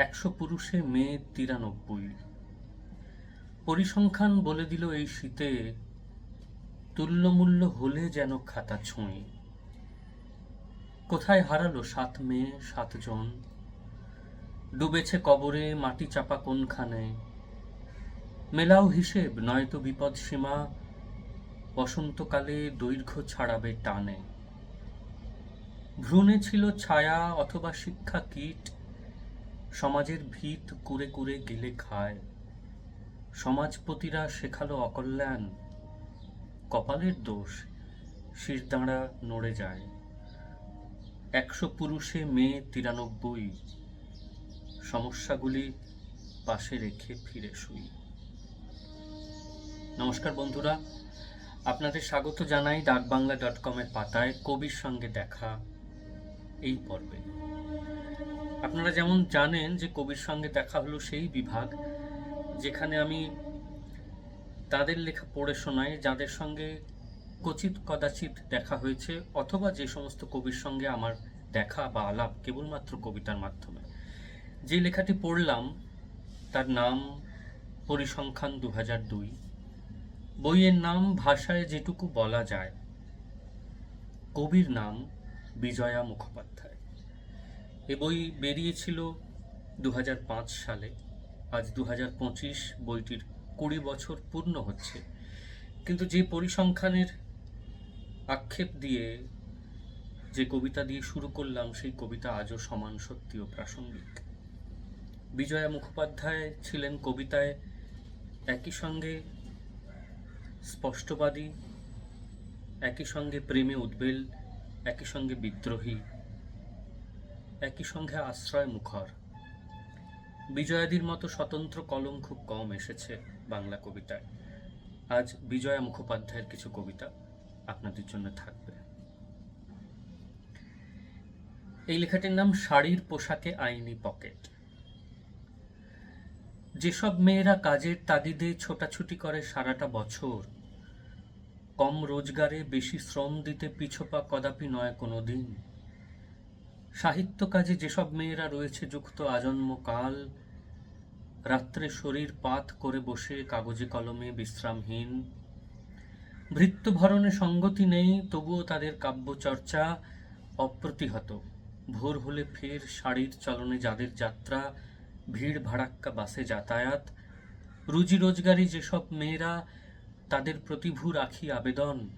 একশো পুরুষে মেয়ে তিরানব্বই। পরিসংখ্যান বলে দিল এই শীতে তুল্যমূল্য হলে যেন খাতা ছুঁয়ে কোথায় হারালো সাত মেয়ে সাতজন ডুবেছে কবরে, মাটি চাপা কোনখানে? মেলাও হিসেব, নয়তো বিপদ সীমা, বসন্তকালে দৈর্ঘ্য ছাড়াবে টানে। ভ্রূণে ছিল ছায়া অথবা শিক্ষা কীট সমাজের ভিত কুরে কুরে গিলে খায়। সমাজপতিরা শেখালো অকল্যাণ। কপালের দোষ শিরদাঁড়া নড়ে যায়। একশো পুরুষে মেয়ে তিরানব্বই। সমস্যাগুলি পাশে রেখে ফিরে শুই। নমস্কার বন্ধুরা, আপনাদের স্বাগত জানাই ডাকবাংলা ডট কমের পাতায় কবির সঙ্গে দেখা এই পর্বে। আপনারা যেমন জানেন যে কবির সঙ্গে দেখা হলো সেই বিভাগ, যেখানে আমি তাদের লেখা পড়ে শোনাই, যাদের সঙ্গে কচিত কদাচিৎ দেখা হয়েছে, অথবা যে সমস্ত কবির সঙ্গে আমার দেখা বা আলাপ কেবলমাত্র কবিতার মাধ্যমে। যে লেখাটি পড়লাম, তার নাম পরিসংখ্যান দু দুই। বইয়ের নাম, ভাষায় যেটুকু বলা যায়, কবির নাম বিজয়া মুখোপাধ্যায়। এ বই বেরিয়েছিল দু হাজার পাঁচ সালে। আজ দু হাজার পঁচিশ বইটির কুড়ি বছর পূর্ণ হচ্ছে। কিন্তু যে পরিসংখ্যানের আক্ষেপ দিয়ে যে কবিতা দিয়ে শুরু করলাম, সেই কবিতা আজও সমান সত্যি ও প্রাসঙ্গিক। বিজয়া মুখোপাধ্যায় ছিলেন কবিতায় একই সঙ্গে স্পষ্টবাদী, একই সঙ্গে প্রেমে উদ্বেল, একই সঙ্গে বিদ্রোহী একই সঙ্গে আশ্রয় মুখর। বিজয়াদির মতো স্বতন্ত্র কলম খুব কম এসেছে বাংলা কবিতায়। আজ বিজয়া মুখোপাধ্যায়ের কিছু কবিতা আপনাদের জন্য থাকবে। এই লেখাটির নাম শাড়ির পোশাকে আইনি পকেট। যেসব মেয়েরা কাজের তাগিদে ছোটাছুটি করে সারাটা বছর, কম রোজগারে বেশি শ্রম দিতে পিছপা কদাপি নয় কোনো দিন সাহিত্য কাজে যেসব মেয়েরা রয়েছে, যুক্ত আজন্ম কাল রাত্রে শরীর পাত করে বসে, কাগজে কলমে বিশ্রামহীন ভৃত্যভরণে সঙ্গতি নেই, তবুও তাদের কাব্যচর্চা অপ্রতিহত। ভোর হলে ফের শাড়ির চলনে যাদের যাত্রা, ভিড় ভাড়াক্কা বাসে যাতায়াত, রুজি রোজগারি যেসব মেয়েরা, তাদের প্রতিভু রাখি আবেদন,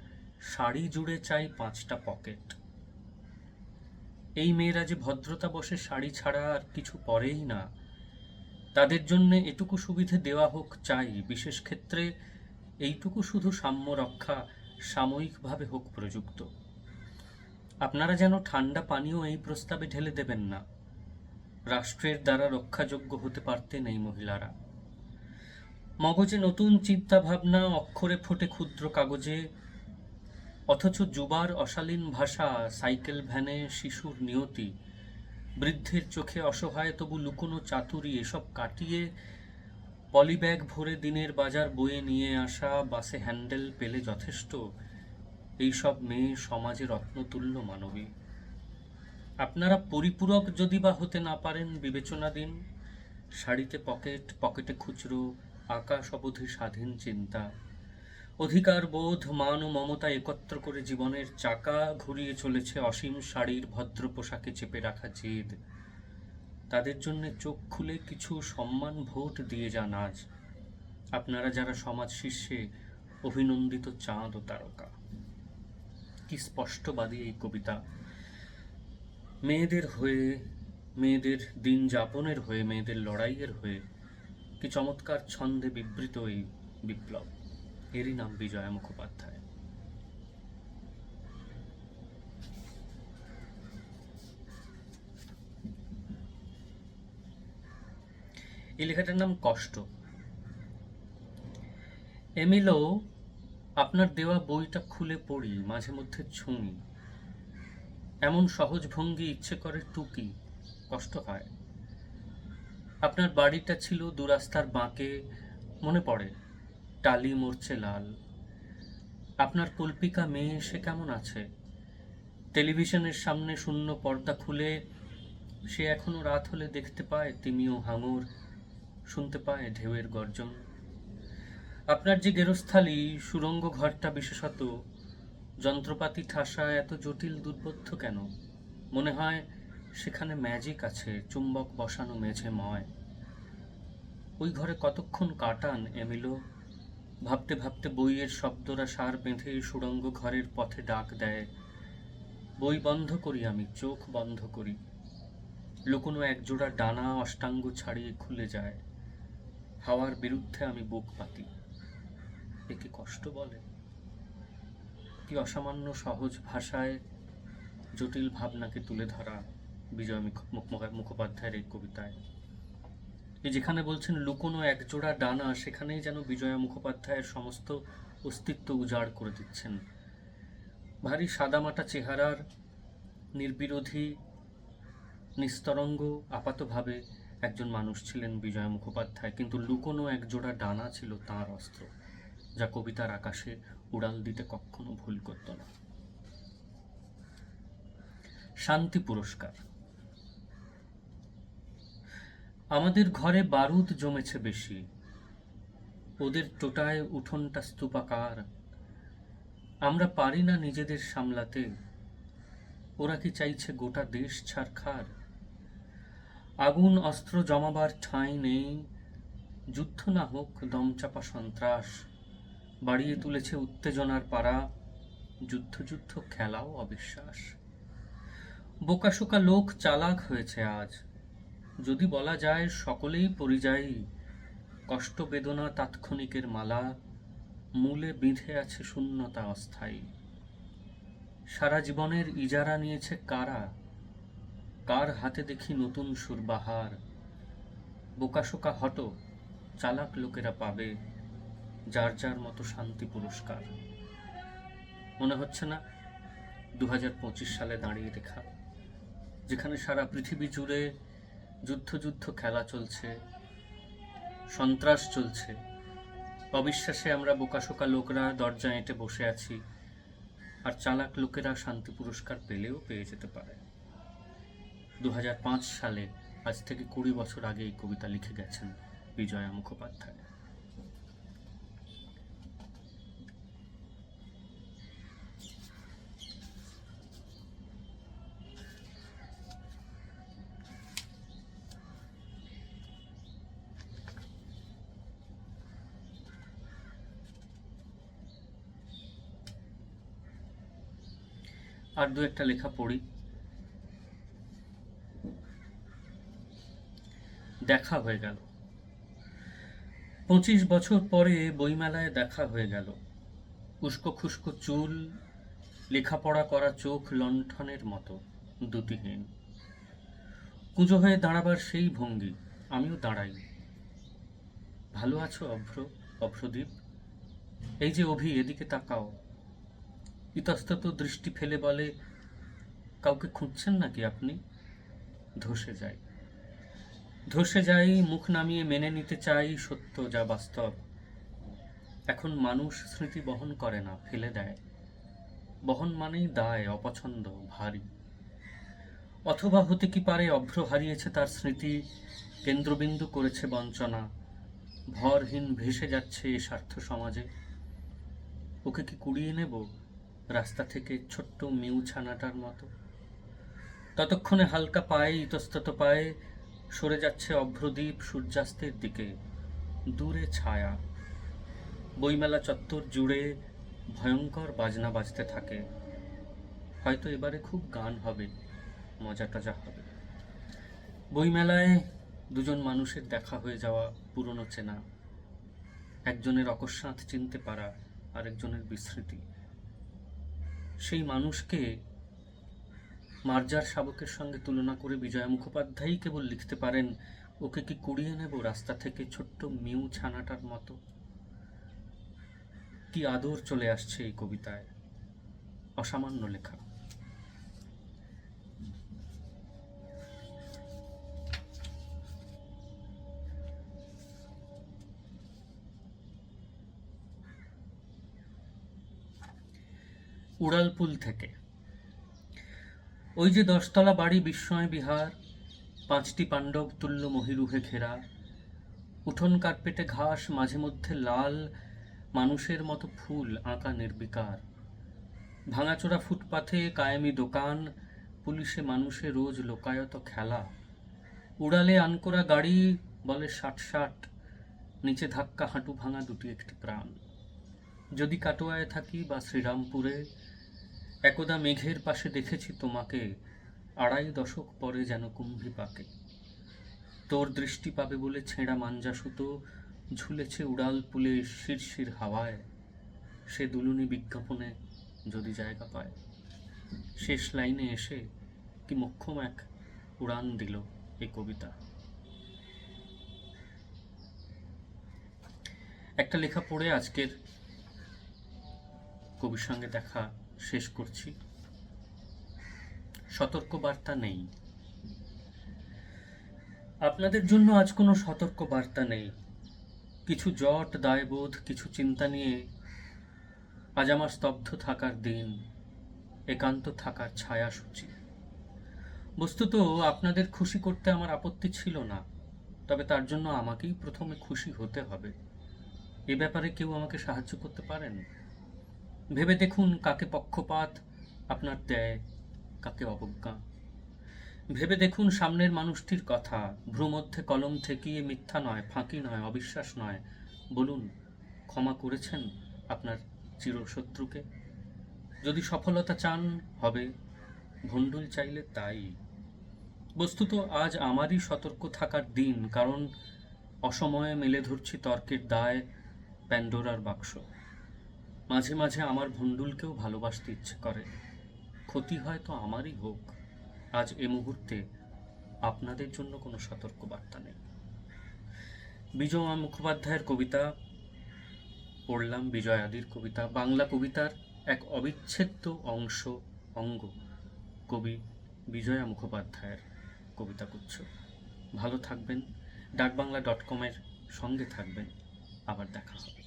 শাড়ি জুড়ে চাই পাঁচটা পকেট। এই মেয়েরা যে ভদ্রতা বসে শাড়ি ছাড়া আর কিছু পরেই না, তাদের জন্য এটুকু সুবিধে দেওয়া হোক চাই। বিশেষ ক্ষেত্রে এইটুকু শুধু সাম্য রক্ষা সাময়িকভাবে হোক প্রযুক্ত। আপনারা যেন ঠান্ডা পানীয় এই প্রস্তাবে ঢেলে দেবেন না। রাষ্ট্রের দ্বারা রক্ষাযোগ্য হতে পারতেন এই মহিলারা। মগজে নতুন চিন্তা ভাবনা অক্ষরে ফোটে ক্ষুদ্র কাগজে অথচ যুবার অশালীন ভাষা, সাইকেল ভ্যানে শিশুর নিয়তি। বৃদ্ধের চোখে অসহায়, তবু লুকোনো চাতুরি, এসব কাটিয়ে পলিব্যাগ ভরে দিনের বাজার বয়ে নিয়ে আসা, বাসে হ্যান্ডেল পেলে যথেষ্ট। এইসব মেয়ে সমাজে রত্নতুল্য মানবী। আপনারা পরিপূরক যদি বা হতে না পারেন, বিবেচনা দিন। শাড়িতে পকেট, পকেটে খুচরো, আকাশ অবধি স্বাধীন চিন্তা। অধিকার বোধ মান ও মমতা একত্র করে জীবনের চাকা ঘুরিয়ে চলেছে অসীম শাড়ির ভদ্র পোশাকে চেপে রাখা জেদ। তাদের জন্য চোখ খুলে কিছু সম্মান ভোট দিয়ে যান আজ। আপনারা যারা সমাজ শীর্ষে অভিনন্দিত চাঁদ ও তারকা। কি স্পষ্টবাদী এই কবিতা। মেয়েদের হয়ে, মেয়েদের দিন যাপনের হয়ে, মেয়েদের লড়াইয়ের হয়ে, কি চমৎকার ছন্দে বিবৃত এই বিপ্লব। এরই নাম বিজয়া মুখোপাধ্যায়। এই লেখাটার নাম কষ্ট। এমিলো আপনার দেওয়া বইটা খুলে পড়ি, মাঝে মধ্যে ছুঁই। এমন সহজ ভঙ্গি ইচ্ছে করে টুকি, কষ্ট হয়। আপনার বাড়িটা ছিল দুরাস্তার বাঁকে, মনে পড়ে। টালি মরছে লাল। আপনার কল্পিকা মেয়ে, সে কেমন আছে? টেলিভিশনের সামনে শূন্য পর্দা খুলে সে এখনও রাত হলে দেখতে পায়, তিমিও হাঙর, শুনতে পায় ঢেউয়ের গর্জন। আপনার যে গেরস্থালি, সুরঙ্গ ঘরটা বিশেষত, যন্ত্রপাতি ঠাসা, এত জটিল দুর্বোধ্য কেন? মনে হয় সেখানে ম্যাজিক আছে, চুম্বক বসানো মেঝে ময়। ওই ঘরে কতক্ষণ কাটান এমিলো? ভাবতে ভাবতে বইয়ের শব্দরা সার বেঁধে সুড়ঙ্গ ঘরের পথে ডাক দেয়। বই বন্ধ করি আমি, চোখ বন্ধ করি। লুকোনো একজোড়া ডানা অষ্টাঙ্গ ছাড়িয়ে খুলে যায়। হাওয়ার বিরুদ্ধে আমি বুক পাতি। একে কষ্ট বলে? কি অসামান্য সহজ ভাষায় জটিল ভাবনাকে তুলে ধরা বিজয় মুখ- মুখ- মুখোপাধ্যায়ের এই কবিতায়? যেখানে বলছেন লুকোনো একজোড়া ডানা, সেখানেই যেন বিজয়া মুখোপাধ্যায়ের সমস্ত অস্তিত্ব উজাড় করে দিচ্ছেন। ভারী সাদামাটা চেহারার নির্বিরোধী, নিস্তরঙ্গ, আপাতভাবে একজন মানুষ ছিলেন বিজয় মুখোপাধ্যায়। কিন্তু লুকোনো একজোড়া ডানা ছিল তাঁর অস্ত্র, যা কবিতার আকাশে উড়াল দিতে কখনো ভুল করত না। শান্তি পুরস্কার। আমাদের ঘরে বারুদ জমেছে বেশি। ওদের টোটায় উঠোনটা স্তূপাকার। আমরা পারি না নিজেদের সামলাতে। ওরা কি চাইছে গোটা দেশ ছাড়খার আগুন, অস্ত্র জমাবার ঠাঁই নেই। যুদ্ধ না হোক দমচাপা সন্ত্রাস। বাড়িয়ে তুলেছে উত্তেজনার পাড়া। যুদ্ধ যুদ্ধ, খেলাও অবিশ্বাস। বোকাশোকা লোক চালাক হয়েছে আজ। যদি বলা যায় সকলেই পরিযায়ী, কষ্ট বেদনা তাৎক্ষণিকের মালা, মূলে বিঁধে আছে শূন্যতা অস্থায়ী। সারা জীবনের ইজারা নিয়েছে কারা? কার হাতে দেখি নতুন সুরবাহার? বোকাশোকা হট, চালাক লোকেরা পাবে, যার যার মতো শান্তি পুরস্কার। মনে হচ্ছে না? দু হাজার পঁচিশ সালে দাঁড়িয়ে রেখা, যেখানে সারা পৃথিবী জুড়ে যুদ্ধ যুদ্ধ খেলা চলছে, সন্ত্রাস চলছে। অবিশ্বাসে আমরা বোকাশোকা লোকরা দরজা এঁটে বসে আছি, আর চালাক লোকেরা শান্তি পুরস্কার পেলেও পেয়ে যেতে পারে। দু হাজার পাঁচ সালে আজ থেকে কুড়ি বছর আগে এই কবিতা লিখে গেছেন বিজয়া মুখোপাধ্যায়। আর দু একটা লেখা পড়ি। দেখা হয়ে গেল। পঁচিশ বছর পরে বইমেলায় দেখা হয়ে গেল। উস্কো খুস্কো চুল, লেখাপড়া করা চোখ লণ্ঠনের মতো দুটিহীন। কুঁজো হয়ে দাঁড়াবার সেই ভঙ্গি, আমিও দাঁড়াই। ভালো আছো অভ্র, অভ্রদীপ? এই যে অভি, এদিকে তাকাও। ইতস্তত দৃষ্টি ফেলে বলে, কাউকে খুঁজছেন নাকি আপনি? ধসে যাই ধসে যাই মুখ নামিয়ে মেনে নিতে চাই, সত্য যা বাস্তব। এখন মানুষ স্মৃতি বহন করে না, ফেলে দেয়। বহন মানেই দায়, অপছন্দ, ভারী। অথবা হতে কি পারে, অভ্র হারিয়েছে তার স্মৃতি, কেন্দ্রবিন্দু করেছে বঞ্চনা, ভরহীন ভেসে যাচ্ছে এ স্বার্থ সমাজে। ওকে কি কুড়িয়ে নেব? রাস্তা থেকে ছোট্ট মেউ ছানাটার মতো। ততক্ষণে হালকা পায়ে ইতস্তত পায়ে সরে যাচ্ছে অভ্রদ্বীপ সূর্যাস্তের দিকে। দূরে ছায়া। বইমেলা চত্বর জুড়ে ভয়ঙ্কর বাজনা বাজতে থাকে। হয়তো এবারে খুব গান হবে, মজা টজা হবে। বইমেলায় দুজন মানুষের দেখা হয়ে যাওয়া পুরনো চেনা। একজনের অকস্মাৎ চিনতে পারা, আরেকজনের বিস্মৃতি। সেই মানুষকে মার্জার শাবকের সঙ্গে তুলনা করে বিজয়া মুখোপাধ্যায়ই কেবল লিখতে পারেন, ওকে কি কুড়িয়ে নেব রাস্তা থেকে ছোট্ট মিউ ছানাটার মতো? কি আদর চলে আসছে এই কবিতায়। অসামান্য লেখা। উড়ালপুল থেকে। ওই যে দশতলা বাড়ি বিস্ময় বিহার, পাঁচটি পাণ্ডব তুল্য মহিরুহে ঘেরা। উঠোন কার্পেটে ঘাস, মাঝে মধ্যে লাল মানুষের মতো ফুল আঁকা নির্বিকার। ভাঙাচোরা ফুটপাথে কায়েমি দোকান, পুলিশে মানুষে রোজ লোকায়ত খেলা। উড়ালে আনকোরা গাড়ি বলে ষাট ষাট, নিচে ধাক্কা হাঁটু ভাঙা দুটি একটি প্রাণ। যদি কাটোয়ায় থাকি বা শ্রীরামপুরে একদা মেঘের পাশে দেখেছি তোমাকে। আড়াই দশক পরে যেন কুম্ভি পাকে। তোর দৃষ্টি পাবে বলে ছেঁড়া মাঞ্জা সুতো ঝুলেছে উড়াল পুলে শিরশির হাওয়ায়। সে দুলুনি বিজ্ঞাপনে যদি জায়গা পায়। শেষ লাইনে এসে কি মোক্ষম এক উড়ান দিল এ কবিতা। একটা লেখা পড়ে আজকের কবির সঙ্গে দেখা শেষ করছি। সতর্ক বার্তা নেই। আপনাদের জন্য আজ কোনো সতর্ক বার্তা নেই। কিছু জট, দায়বোধ, কিছু চিন্তা নিয়ে আজ আমার স্তব্ধ থাকার দিন, একান্ত থাকার ছায়াসূচি। বস্তুত আপনাদের খুশি করতে আমার আপত্তি ছিল না, তবে তার জন্য আমাকেই প্রথমে খুশি হতে হবে। এ ব্যাপারে কেউ আমাকে সাহায্য করতে পারেন? ভেবে দেখুন কাকে পক্ষপাত, আপনার দেয় কাকে অবজ্ঞা। ভেবে দেখুন সামনের মানুষটির কথা, ভ্রুমধ্যে কলম ঠেকিয়ে মিথ্যা নয়, ফাঁকি নয়, অবিশ্বাস নয়। বলুন, ক্ষমা করেছেন আপনার চিরশত্রুকে? যদি সফলতা চান, হবে। ভণ্ডুল চাইলে তাই। বস্তুত আজ আমারই সতর্ক থাকার দিন, কারণ অসময়ে মেলে ধরছি তর্কের দায়, প্যান্ডোরার বাক্স। মাঝে মাঝে আমার ভণ্ডুলকেও ভালোবাসতে ইচ্ছে করে। ক্ষতি হয়তো আমারই হোক। আজ এ মুহূর্তে আপনাদের জন্য কোনো সতর্ক বার্তা নেই। বিজয়া মুখোপাধ্যায়ের কবিতা, পড়লাম বিজয় আদির কবিতা, বাংলা কবিতার এক অবিচ্ছেদ্য অংশ, অঙ্গ, কবি বিজয়া মুখোপাধ্যায়ের কবিতা কবিতাগুচ্ছ। ভালো থাকবেন। ডাকবাংলা ডট কমের সঙ্গে থাকবেন। আবার দেখা হবে।